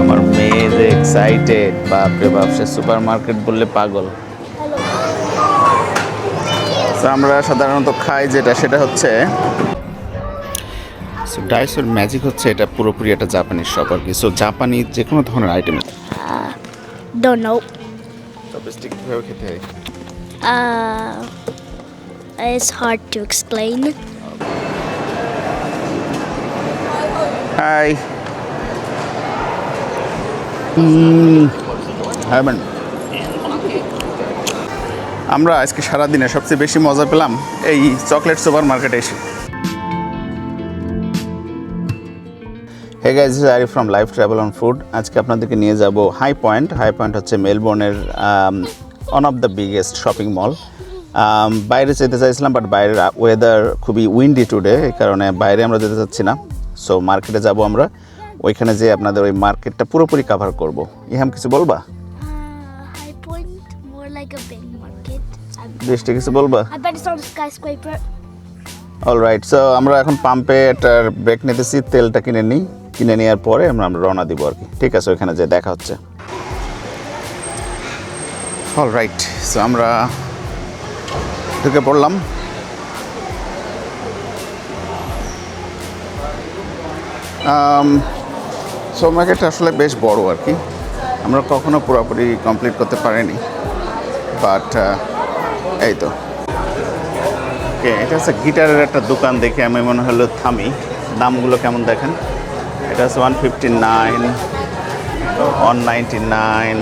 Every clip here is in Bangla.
আমার মেয়ে যে এক্সাইটেড বাপরে বাপ সে সুপার মার্কেট বললে পাগল। আমরা সাধারণত খাই যেটা সেটা হচ্ছে ডাইসোর ম্যাজিক হচ্ছে এটা পুরোপুরি একটা জাপানিজ শপ আর কি। সো জাপানি যে কোনো ধরনের আইটেম Don't know. চপস্টিক কীভাবে খেতে হয়? Uh, it's hard to explain. Hi heaven আমরা আজকে সারাদিনে সবচেয়ে বেশি মজা পেলাম এই চকলেট সুপার মার্কেটে এসে। Hey guys is Ari from life travel on food আজকে আপনাদেরকে নিয়ে যাব হাই পয়েন্ট হাই পয়েন্ট হচ্ছে মেলবোর্নের one of the biggest shopping mall বাইরে যেতে চাইছিলাম বাট বাইরের ওয়েদার খুবই উইন্ডি টুডে এই কারণে বাইরে আমরা যেতে চাচ্ছি না। সো মার্কেটে যাব আমরা। ওইখানে যে আপনাদের ওই মার্কেটটা পুরোপুরি কাভার করব। ইহাম কিছু বলবা. দৃষ্টি কিছু বলবা? Skyscraper. অলরাইট সো আমরা এখন পাম্পে একটা ব্রেক নিতেছি তেলটা কিনে নিই। কিনে নেওয়ার পরে আমরা আমরা রওনা দিব আর কি। ঠিক আছে ওইখানে যে দেখা হচ্ছে। অলরাইট সো আমরা ঢুকে পড়লাম। সো মার্কেটটা আসলে বেশ বড় আর কি। আমরা কখনো পুরোপুরি কমপ্লিট করতে পারিনি। বাট এই তো। এটা হচ্ছে গিটারের একটা দোকান দেখে আমি মনে হলো থামি। দামগুলো কেমন দেখেন? এটা হচ্ছে one fifty nine one ninety nine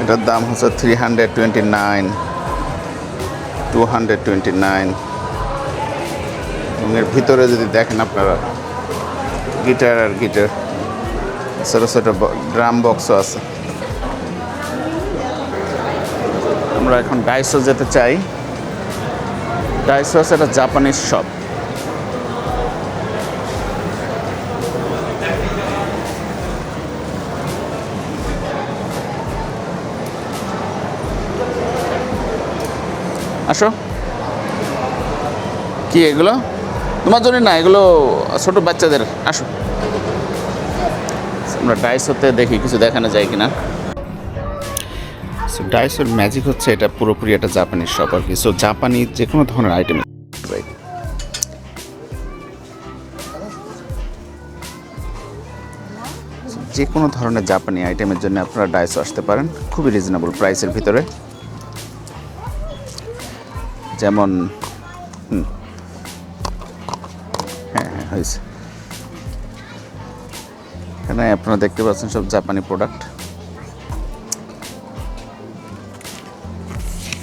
এটার দাম হচ্ছে three hundred twenty nine two hundred twenty nine এর ভিতরে যদি দেখেন আপনারা, গিটার আর গিটার, ছোটো ছোটো ড্রাম বক্সও আছে। আমরা এখন ডাইসো যেতে চাই। ডাইসো আছে একটা জাপানিজ শপ আসো। কি এগুলো? তোমার জন্য না, এগুলো ছোট বাচ্চাদের। আসো। আমরা ডাইসোতে দেখি, কিছু দেখানো যায় কিনা। সো ডাইসোর ম্যাজিক হচ্ছে এটা পুরোপুরি একটা জাপানিজ শপ আর কি। সো জাপানি যে কোনো ধরনের আইটেম যে কোনো ধরনের জাপানি আইটেমের জন্য আপনারা ডাইসো আসতে পারেন, খুবই রিজনেবল প্রাইসের ভিতরে। যেমন, হুম। হ্যাঁ হ্যাঁ হয়েছে। এখানে আপনারা দেখতে পাচ্ছেন সব জাপানি প্রোডাক্ট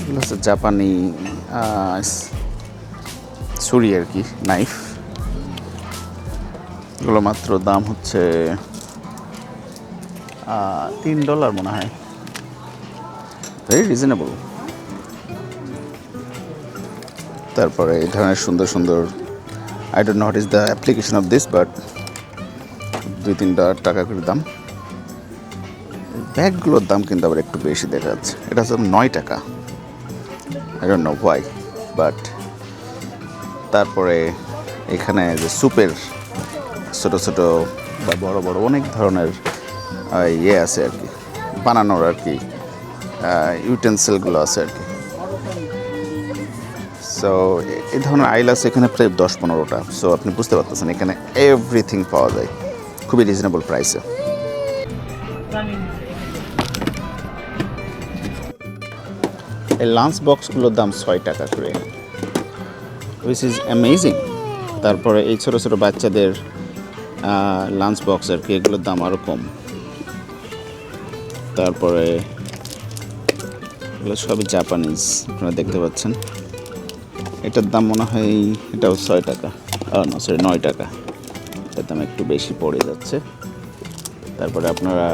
এগুলো হচ্ছে জাপানি ছুরি আর কি নাইফ এগুলো মাত্র দাম হচ্ছে তিন ডলার মনে হয়। ভেরি রিজনেবল তারপরে এই ধরনের সুন্দর সুন্দর I don't know what is the application of this but দুই, তিন ডলার টাকা করে দাম। ব্যাগগুলোর দাম কিন্তু আবার একটু বেশি দেখা যাচ্ছে। এটা হচ্ছে নয় টাকা। I don't know why but তারপরে এখানে যে স্যুপের ছোটো ছোটো বা বড় বড় অনেক ধরনের ইয়ে আছে আর কি। বানানোর আর কি ইউটেন্সিলগুলো আছে আর কি। সো এই ধরনের আইলাস এখানে প্রায় দশ পনেরোটা। সো আপনি বুঝতে পারতেছেন, এখানে এভরিথিং পাওয়া যায়। খুবই রিজনেবল প্রাইসে এই লাঞ্চ বক্সগুলোর দাম ছয় টাকা করে। হুইচ ইজ অ্যামেজিং তারপরে এই ছোটো ছোটো বাচ্চাদের লাঞ্চ বক্স আর কি, এগুলোর দাম আরও কম। তারপরে এগুলো সবই জাপানিজ আপনারা দেখতে পাচ্ছেন। এটার দাম মনে হয় এটাও ছয় টাকা না সরি নয় টাকা। এটার দাম একটু বেশি পড়ে যাচ্ছে। তারপরে আপনারা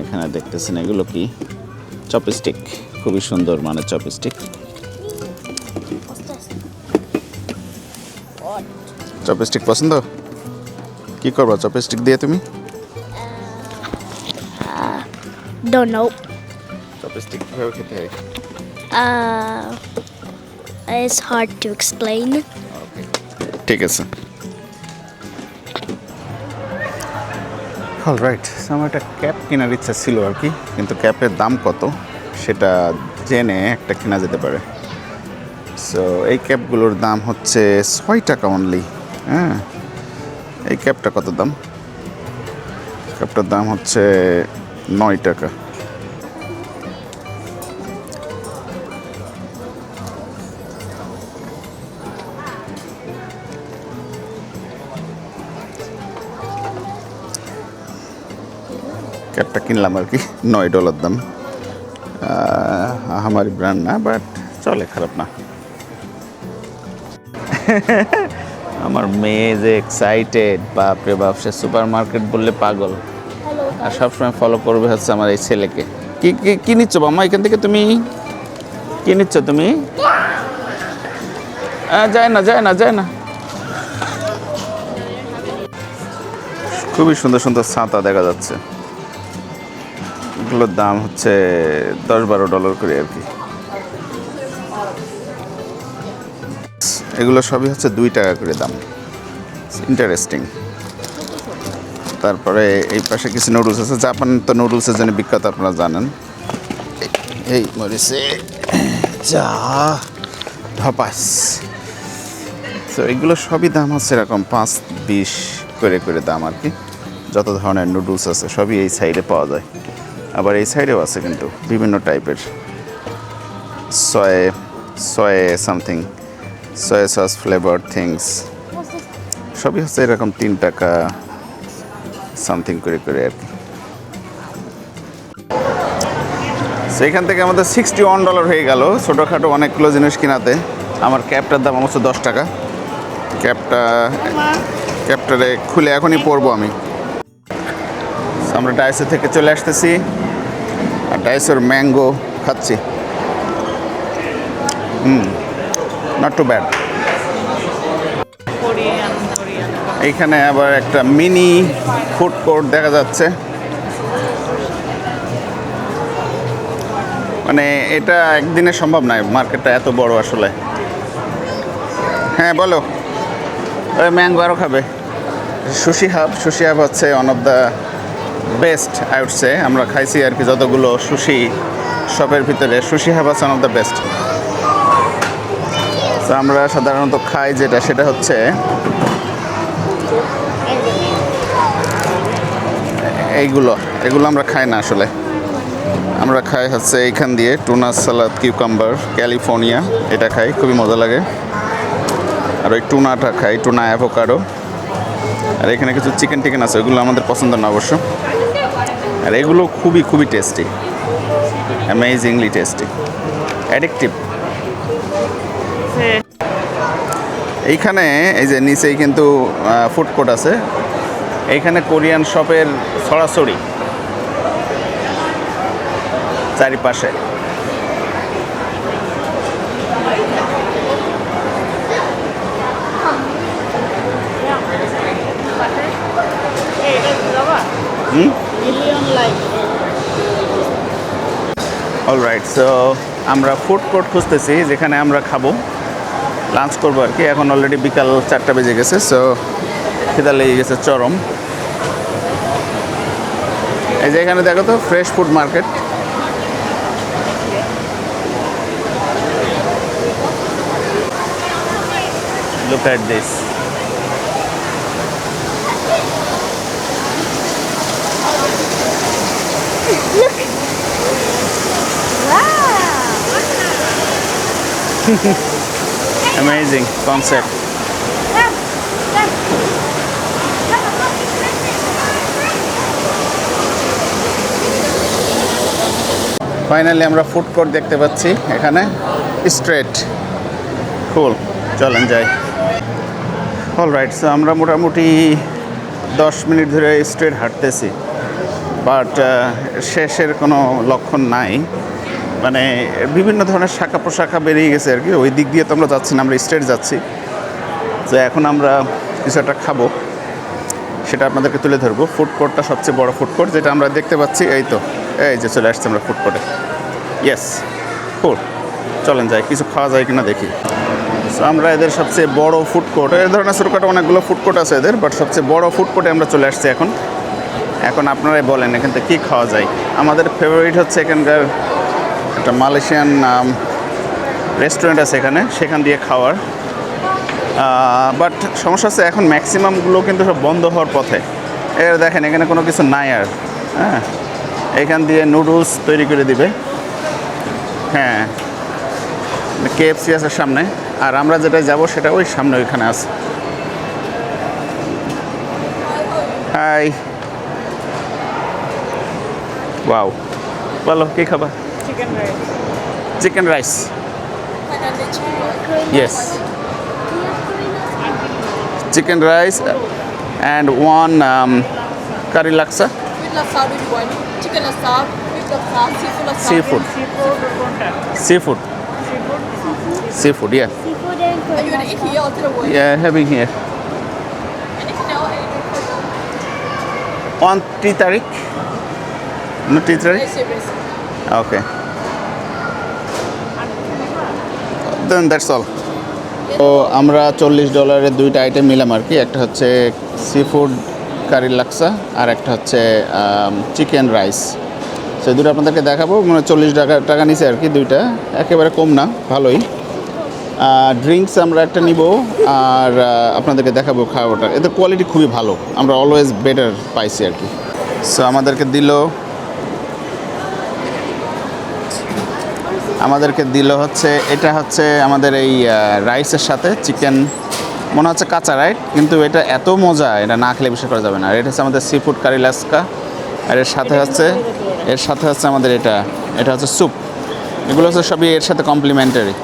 এখানে দেখতেছেন এগুলো কি? চপস্টিক খুবই সুন্দর মানে চপস্টিক? চপস্টিক পছন্দ? কি করবা চপস্টিক দিয়ে তুমি? Don't know. চপস্টিক কীভাবে খেতে হয়? It's hard to explain. ঠিক আছে। অল রাইট আমার একটা ক্যাপ কেনার ইচ্ছা ছিল আর কি কিন্তু ক্যাপের দাম কত সেটা জেনে একটা কেনা যেতে পারে। সো এই ক্যাপগুলোর দাম হচ্ছে ছয় টাকা অনলি হ্যাঁ? এই ক্যাপটা কত দাম? ক্যাপটার দাম হচ্ছে নয় টাকা। ক্যাপটা কিনলাম আর কি নয় ডলার দাম। আমার ব্র্যান্ড না বাট চলে খারাপ না। আমার মেয়ে যে এক্সাইটেড বাপরে বাপ সে সুপার মার্কেট বললে পাগল. আর সবসময় ফলো করবে হচ্ছে আমার এই ছেলেকে। কি কি কি নিচ্ছ মাম্মা এখান থেকে তুমি? কি নিচ্ছ তুমি? যায় না যায় না যায় না। খুবই সুন্দর সুন্দর ছাতা দেখা যাচ্ছে। এগুলোর দাম হচ্ছে দশ বারো ডলার করে আর কি। এগুলো সবই হচ্ছে দুই টাকা করে দাম। ইন্টারেস্টিং তারপরে এই পাশে কিছু নুডলস আছে। জাপান তো নুডলসের জন্য বিখ্যাত আপনারা জানেন। এই- মরিসে যা ধপাস। তো এগুলো সবই দাম হচ্ছে এরকম পাঁচ, বিশ করে করে দাম আর কি। যত ধরনের নুডলস আছে, সবই এই সাইডে পাওয়া যায়। আবার এই সাইডেও আছে কিন্তু বিভিন্ন টাইপের সয়ে সয়ে সামথিং সয়ে সস ফ্লেভার থিংস সবই হচ্ছে এরকম তিন টাকা সামথিং করে করে আর কি। সেইখান থেকে আমাদের সিক্সটি ওয়ান ডলার হয়ে গেল। ছোটোখাটো অনেকগুলো জিনিস কিনাতে। আমার ক্যাবটার দাম অবশ্য দশ টাকা। ক্যাবটা ক্যাবটারে খুলে এখনই পরবো আমি। আমরা ডাইসো থেকে চলে আসতেছি। ডাইসোর ম্যাঙ্গো খাচ্ছি। হুম নট টু ব্যাড এইখানে আবার একটা মিনি ফুড কোর্ট দেখা যাচ্ছে। মানে এটা একদিনে সম্ভব নয় মার্কেটটা এত বড় আসলে। হ্যাঁ বলো। ওই ম্যাঙ্গো আরও খাবে। সুশি হাব সুশি হাব হচ্ছে one of the best I আউটসে আমরা খাইছি আর কি যতগুলো সুশি শপের ভিতরে। সুশি আছে ওয়ান অফ দ্য বেস্ট তো আমরা সাধারণত খাই যেটা, সেটা হচ্ছে এইগুলো। এগুলো আমরা খাই না আসলে। আমরা খাই হচ্ছে এইখান দিয়ে টুনা সালাদ কিউকাম্বার ক্যালিফোর্নিয়া এটা খাই, খুবই মজা লাগে। আর ওই টুনাটা খাই টুনা অ্যাভোকাডো আর এখানে কিছু চিকেন টিকেন আছে ওইগুলো আমাদের পছন্দ না অবশ্য। আর এগুলো খুবই খুবই টেস্টি অ্যামেজিংলি টেস্টি অ্যাডিকটিভ এইখানে, এই যে নিচেই কিন্তু ফুড কোর্ট আছে। এইখানে কোরিয়ান শপের সরাসরি চারিপাশে। হুম? অলরাইট সো আমরা ফুড কোর্ট খুঁজতেছি, যেখানে আমরা খাব। লাঞ্চ করব আর কি, এখন অলরেডি বিকাল চারটা বেজে গেছে সো খিদা লেগে গেছে, চরম। এই যে এখানে দেখো তো fresh food market Look at this. Amazing concept. Finally আমরা ফুড কোর্ট দেখতে পাচ্ছি এখানে। স্ট্রেট কুল চলেন যাই। অল রাইট সো আমরা মোটামুটি দশ মিনিট ধরে স্ট্রেট হাঁটতেছি। বাট শেষের কোনো লক্ষণ নাই। মানে বিভিন্ন ধরনের শাখা প্রশাখা বেরিয়ে গেছে আর কি। ওই দিক দিয়ে তো আমরা যাচ্ছি না, আমরা স্ট্রেট যাচ্ছি। তো এখন আমরা কিছু একটা খাব। সেটা আপনাদেরকে তুলে ধরবো। ফুড কোর্টটা সবচেয়ে বড় ফুড কোর্ট, যেটা আমরা দেখতে পাচ্ছি, এই তো। এই যে চলে আসছি আমরা ফুড কোর্টে। Yes food. চলেন যাই, কিছু খাওয়া যায় কিনা দেখি। আমরা এদের সবচেয়ে বড় ফুড কোর্ট এই ধরনের ছোটোখাটো অনেকগুলো ফুড কোর্ট আছে এদের বাট সবচেয়ে বড় ফুড কোর্টে আমরা চলে আসছি এখন। এখন আপনারাই বলেন এখান থেকে কী খাওয়া যায়। আমাদের ফেভারিট হচ্ছে এখানকার একটা মালয়েশিয়ান রেস্টুরেন্ট আছে এখানে, সেখান দিয়ে খাওয়ার। বাট সমস্যা হচ্ছে এখন ম্যাক্সিমামগুলো কিন্তু সব বন্ধ হওয়ার পথে। এর দেখেন, এখানে কোনো কিছু নাই আর হ্যাঁ? এখান দিয়ে নুডলস তৈরি করে দিবে। হ্যাঁ। কেএফসি আছে সামনে, আর আমরা যেটা যাব সেটা ওই সামনে ওইখানে আছে। হাই। ওয়াও বলো কী খাবা chicken rice chicken rice yes chicken rice and one um, curry laksa With laksa, do you want chicken laksa, with laksa, seafood laksa? seafood seafood কোনটা seafood seafood yeah Seafood and Are you gonna eat here or to the wood? yeah having here Anything else? Anything on tea tarik no Yes, yes. okay. Then that's all. তো আমরা চল্লিশ ডলারের দুইটা আইটেম নিলাম আর কি। একটা হচ্ছে সি ফুড কারি লাক্সা আর একটা হচ্ছে চিকেন রাইস সে দুটো আপনাদেরকে দেখাবো। মানে চল্লিশ টাকা টাকা নিচে আর কি দুইটা। একেবারে কম না ভালোই। ড্রিঙ্কস আমরা একটা নিব আর আপনাদেরকে দেখাবো খাওয়াটা। এদের কোয়ালিটি খুবই ভালো। আমরা অলওয়েজ বেটার পাইছি আর কি। সো আমাদেরকে দিল আমাদেরকে দিল হচ্ছে এটা হচ্ছে আমাদের এই রাইসের সাথে চিকেন মনে হচ্ছে কাঁচা রাইট কিন্তু এটা এত মজা এটা না খেলে বিশ্বাস করা যাবে না। আর এটা হচ্ছে আমাদের সি ফুড কারি লাস্কা আর এর সাথে হচ্ছে এর সাথে হচ্ছে আমাদের এটা এটা হচ্ছে স্যুপ এগুলো হচ্ছে সবই এর সাথে কমপ্লিমেন্টারি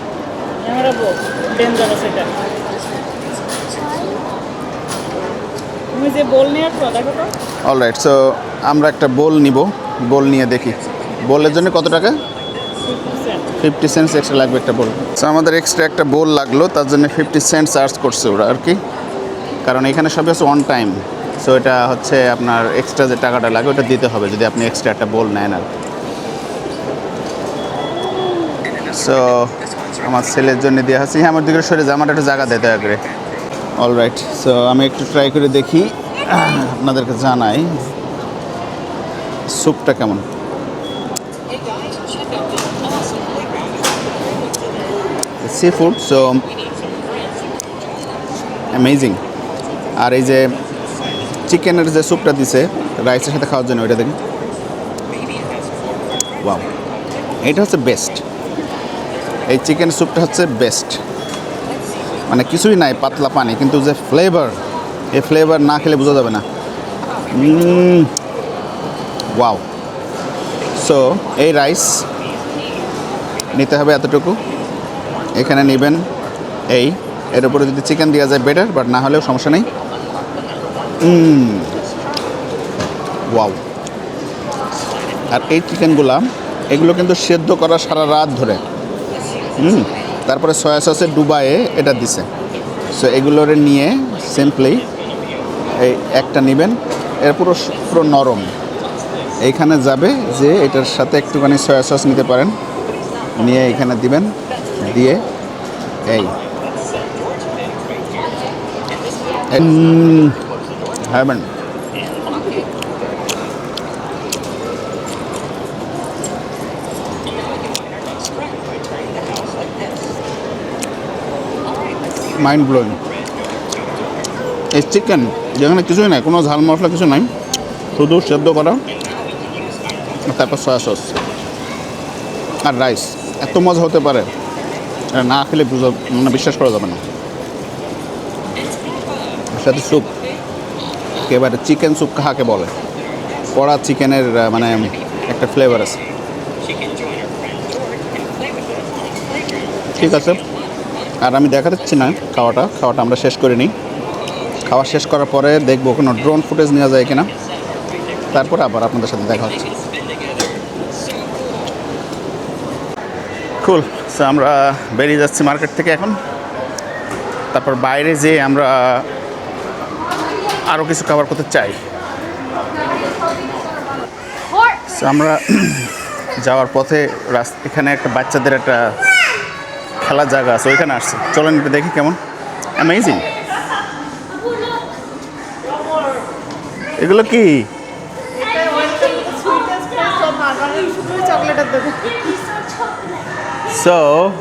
অলরাইট সো আমরা একটা বোল নিব বোল নিয়ে দেখি। বোলের জন্য কত টাকা? ফিফটি সেন্টস এক্সট্রা লাগবে একটা বোল সো আমাদের এক্সট্রা একটা বোল লাগল, তার জন্য ফিফটি সেন্ট চার্জ করছে ওরা আর কি। কারণ এখানে সবই হচ্ছে অন টাইম সো এটা হচ্ছে আপনার এক্সট্রা যে টাকাটা লাগে, ওটা দিতে হবে যদি আপনি এক্সট্রা একটা বোল নেন আর সো আমার ছেলের জন্য দেওয়া হচ্ছে। হ্যাঁ আমার দিকে সরে আমার একটা জায়গা দিতে হবে অল রাইট সো আমি একটু ট্রাই করে দেখি। আপনাদেরকে জানাই স্যুপটা কেমন? ফুড সো অ্যামেজিং আর এই যে চিকেনের যে স্যুপটা দিছে রাইসের সাথে খাওয়ার জন্য, ওইটা দেখি ওয়াও এটা হচ্ছে বেস্ট এই চিকেন স্যুপটা হচ্ছে বেস্ট মানে কিছুই নাই, পাতলা পানি, কিন্তু যে ফ্লেভার এই ফ্লেভার না খেলে বোঝা যাবে না। ওয়াও সো এই রাইস নিতে হবে এতটুকু। এখানে নেবেন এই। এর উপরে যদি চিকেন দেওয়া যায় বেটার বাট না হলেও সমস্যা নেই। ওয়াও আর এই চিকেনগুলা এগুলো কিন্তু সেদ্ধ করা সারা রাত ধরে। হুম, তারপরে সয়া সসে ডুবায়ে এটা দিছে। সো এগুলোরে নিয়ে সিম্পলি এই একটা নেবেন। এর পুরো পুরো নরম। এইখানে যাবে যে এটার সাথে একটুখানি সয়া সস নিতে পারেন। নিয়ে এখানে দিবেন, দিয়ে এই। হ্যাভেন মাইন্ড ব্লোয়িং এই চিকেন যেখানে কিছুই নাই, কোনো ঝাল মশলা কিছু নাই। শুধু সেদ্ধ করা। তারপর সয়া সস আর রাইস এত মজা হতে পারে। না খেলে মানে বিশ্বাস করা যাবে না। সাথে স্যুপ এবারে চিকেন স্যুপ কাহাকে বলে? কড়া চিকেনের মানে একটা ফ্লেভার আছে। ঠিক আছে। আর আমি দেখা দিচ্ছি না খাওয়াটা খাওয়াটা আমরা শেষ করে নিই। খাওয়া শেষ করার পরে দেখব কোনো ড্রোন ফুটেজ নেওয়া যায় কিনা। তারপরে আবার আপনাদের সাথে দেখা হচ্ছে। কুল সো আমরা বেরিয়ে যাচ্ছি মার্কেট থেকে এখন। তারপর বাইরে যে আমরা আরও কিছু কভার করতে চাই। আমরা যাওয়ার পথে রাস্তা, এখানে একটা বাচ্চাদের একটা খেলার জায়গা আছে, ওইখানে আসছে। চলেন একটু দেখি কেমন। অ্যামেজিং এগুলো কি? So,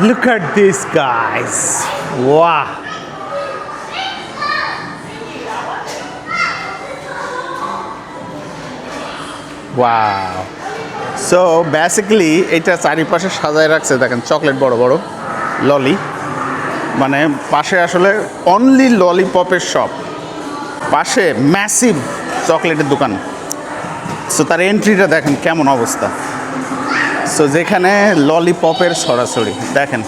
look at this, guys. Wow. Wow. So basically এটা চারিপাশে সাজায় রাখছে দেখেন চকলেট বড় বড় ললি মানে পাশে আসলে অনলি ললিপপের শপ পাশে ম্যাসিভ চকলেটের দোকান সো তার এন্ট্রিটা দেখেন কেমন অবস্থা সো যেখানে ললিপপের সরাসরি দেখেন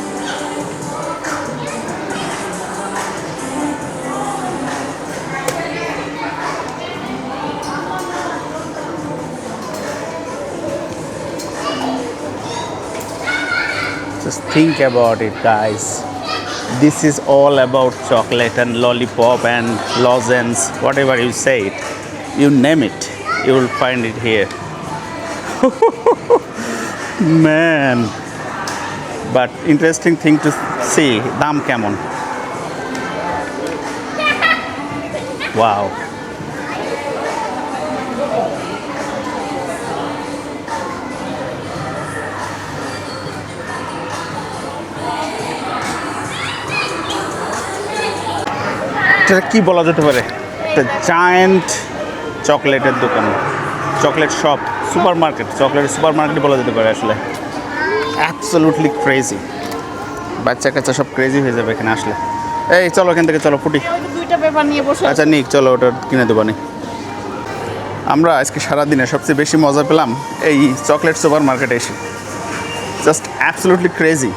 Just think about it, guys. This is all about chocolate and lollipop and lozenge, whatever you say it. You name it, you will find it here. Man. But interesting thing to see, দাম কেমন Wow. এটা কি বলা যেতে পারে একটা জায়েন্ট চকলেটের দোকান chocolate shop supermarket chocolate supermarket বলা যেতে পারে আসলে। অ্যাবসলুটলি ক্রেজি বাচ্চা কাচ্চা সব ক্রেজি হয়ে যাবে এখানে আসলে। এই চলো এখান থেকে চলো ফুটি। দুইটা পেপার নিয়ে বসে আচ্ছা নিক চলো ওটা কিনে দেবো নি আমরা আজকে সারাদিনে সবচেয়ে বেশি মজা পেলাম এই চকলেট সুপার মার্কেটে এসে। জাস্ট অ্যাবসলুটলি ক্রেজি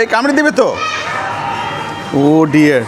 এই কামড়ে দিবে তো? ও ডিয়ার